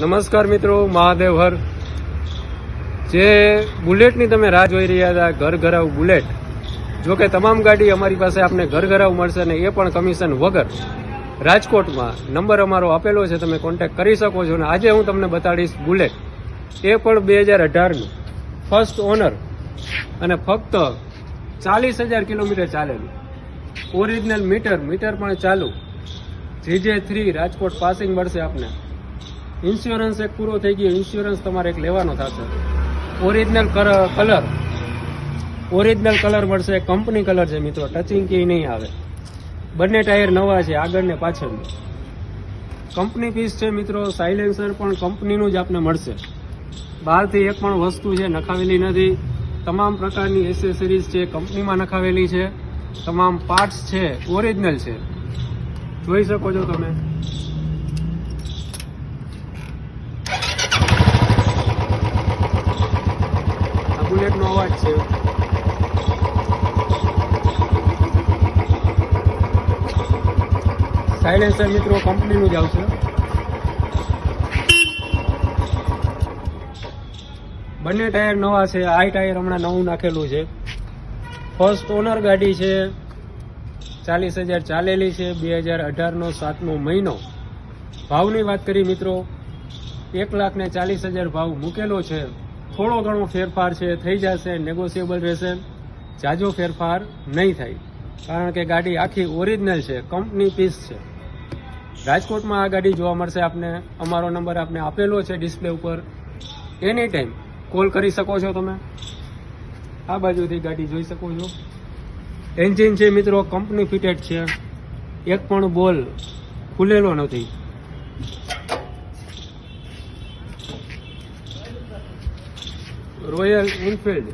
નમસ્કાર મિત્રો, મહાદેવ હર. જે બુલેટની તમે રાહ જોઈ રહ્યા હતા ઘર ઘરાવ બુલેટ. જો કે તમામ ગાડી અમારી પાસે આપને ઘર ઘરાવ મળશે ને એ પણ કમિશન વગર. રાજકોટમાં નંબર અમારો આપેલો છે, તમે કોન્ટેક્ટ કરી શકો છો ને આજે હું તમને બતાડીશ બુલેટ. એ પણ બે હજાર અઢારનું. ફર્સ્ટ ઓનર અને ફક્ત ચાલીસ હજાર કિલોમીટર ચાલેલું. ઓરિજિનલ મીટર મીટર પણ ચાલુ. જીજે થ્રી રાજકોટ પાસિંગ મળશે આપને. ઇન્સ્યોરન્સ એક પૂરો થઈ ગયો ઇન્સ્યોરન્સ તમારે એક લેવાનો થશે. ઓરિજિનલ કલર ઓરિજિનલ કલર મળશે કંપની કલર છે મિત્રો ટચિંગ કે નહીં આવે. બંને ટાયર નવા છે, આગળ ને પાછળ કંપની પીસ છે મિત્રો સાયલેન્સર પણ કંપનીનું જ આપને મળશે. બહારથી એક પણ વસ્તુ છે, નખાવેલી નથી. તમામ પ્રકારની એસેસરીઝ છે કંપનીમાં નખાવેલી છે. તમામ પાર્ટ્સ છે ઓરિજિનલ છે. જોઈ શકો છો તમે આ બુલેટનો અવાજ છે સાયલેન્સર મિત્રો કંપનીનું જ આવશે બંને ટાયર નવા છે. આ ટાયર હમણાં નવું નાખેલું છે. ફર્સ્ટ ઓનર ગાડી છે. ચાલીસ હજાર ચાલેલી છે. બે હજાર અઢારનો સાતમો મહિનો. ભાવની વાત કરી મિત્રો. એક લાખ ને ચાલીસ હજાર ભાવ મૂકેલો છે. થોડો ઘણો ફેરફાર છે, થઈ જશે નેગોશિયેબલ રહેશે. જાજો ફેરફાર નહીં થાય. કારણ કે ગાડી આખી ઓરિજિનલ છે કંપની પીસ છે. રાજકોટમાં આ ગાડી જોવા મળશે આપને. અમારો નંબર આપને આપેલો છે ડિસ્પ્લે ઉપર. એની ટાઈમ કોલ કરી શકો છો તમે. આ બાજુથી ગાડી જોઈ શકો છો. એન્જિન છે મિત્રો કંપની ફિટેડ છે. એક પણ બોલ ખુલેલો નથી. રોયલ એનફિલ્ડ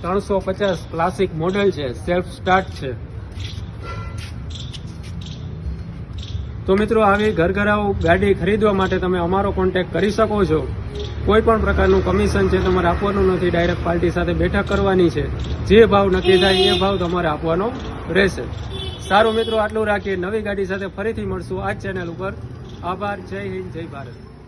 ત્રણસો પચાસ ક્લાસિક મોડેલ છે સેલ્ફ સ્ટાર્ટ છે. તો મિત્રો, આવી ઘરઘરાવ ગાડી ખરીદવા માટે તમે અમારો કોન્ટેક્ટ કરી શકો છો. કોઈ પણ પ્રકારનું કમિશન છે તમારે આપવાનું નથી ડાયરેક્ટ પાર્ટી સાથે બેઠક કરવાની છે. જે ભાવ નક્કી થાય એ ભાવ તમારે આપવાનો રહેશે. સારું મિત્રો, આટલું રાખીએ. નવી ગાડી સાથે ફરીથી મળશું. આ ચેનલ ઉપર. આભાર. જય હિન્દ, જય ભારત.